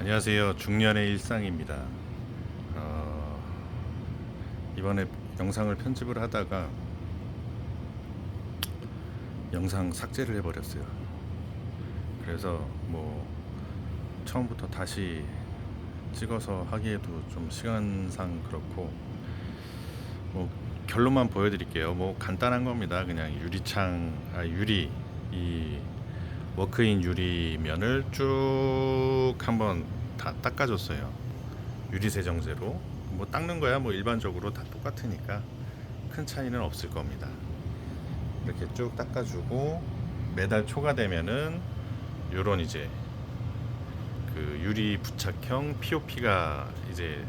안녕하세요. 중년의 일상입니다. 어, 이번에 영상을 편집을 하다가 영상 삭제를 해버렸어요. 그래서 뭐 처음부터 다시 찍어서 하기에도 좀 시간상 그렇고 뭐 결론만 보여드릴게요. 뭐 간단한 겁니다. 그냥 유리창, 아 유리 이 워크인 유리면을 쭉 한번 다 닦아줬어요. 유리 세정제로 뭐 닦는 거야 뭐 일반적으로 다 똑같으니까 큰 차이는 없을 겁니다. 이렇게 쭉 닦아주고 매달 초가 되면은 요런 이제 그 유리 부착형 POP가 이제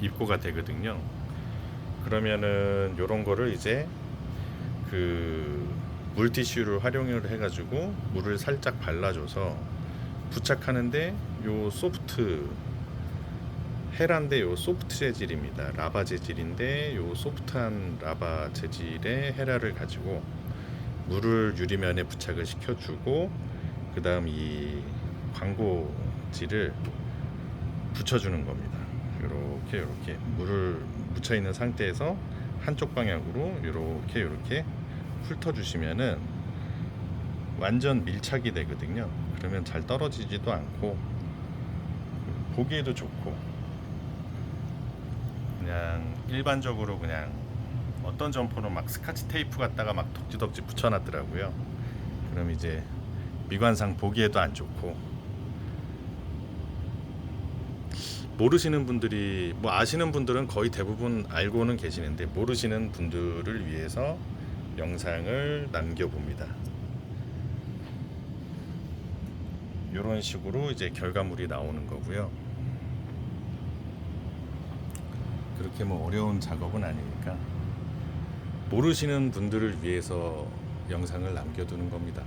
입고가 되거든요. 그러면은 요런 거를 이제 그 물티슈를 활용을 해가지고 물을 살짝 발라줘서 부착하는데 요 소프트 헤란데 요 소프트 재질입니다. 라바 재질인데 요 소프트한 라바 재질의 헤라를 가지고 물을 유리면에 부착을 시켜주고 그 다음 이 광고지를 붙여주는 겁니다. 이렇게 이렇게 물을 묻혀 있는 상태에서 한쪽 방향으로 이렇게 이렇게 훑어주시면은 완전 밀착이 되거든요. 그러면 잘 떨어지지도 않고 보기에도 좋고 그냥 일반적으로 그냥 어떤 점포는 막 스카치 테이프 갖다가 막 덕지덕지 붙여놨더라고요. 그럼 이제 미관상 보기에도 안 좋고 모르시는 분들이 뭐 아시는 분들은 거의 대부분 알고는 계시는데 모르시는 분들을 위해서 영상을 남겨봅니다. 이런 식으로 이제 결과물이 나오는 거고요. 그렇게 뭐 어려운 작업은 아니니까 모르시는 분들을 위해서 영상을 남겨두는 겁니다.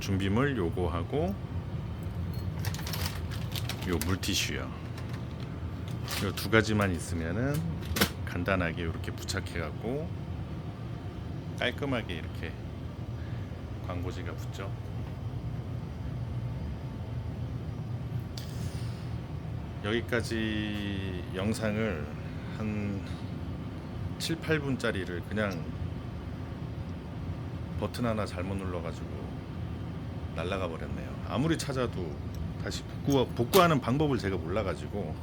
준비물 요거 하고 요 물티슈요. 요 두 가지만 있으면은 간단하게 이렇게 부착해 갖고 깔끔하게 이렇게 광고지가 붙죠. 여기까지 영상을 한 7, 8분짜리를 그냥 버튼 하나 잘못 눌러가지고 날라가 버렸네요. 아무리 찾아도 다시 복구, 복구하는 방법을 제가 몰라가지고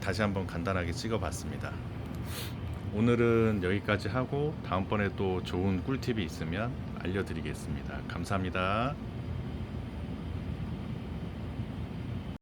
다시 한번 간단하게 찍어봤습니다. 오늘은 여기까지 하고 다음번에 또 좋은 꿀팁이 있으면 알려드리겠습니다. 감사합니다.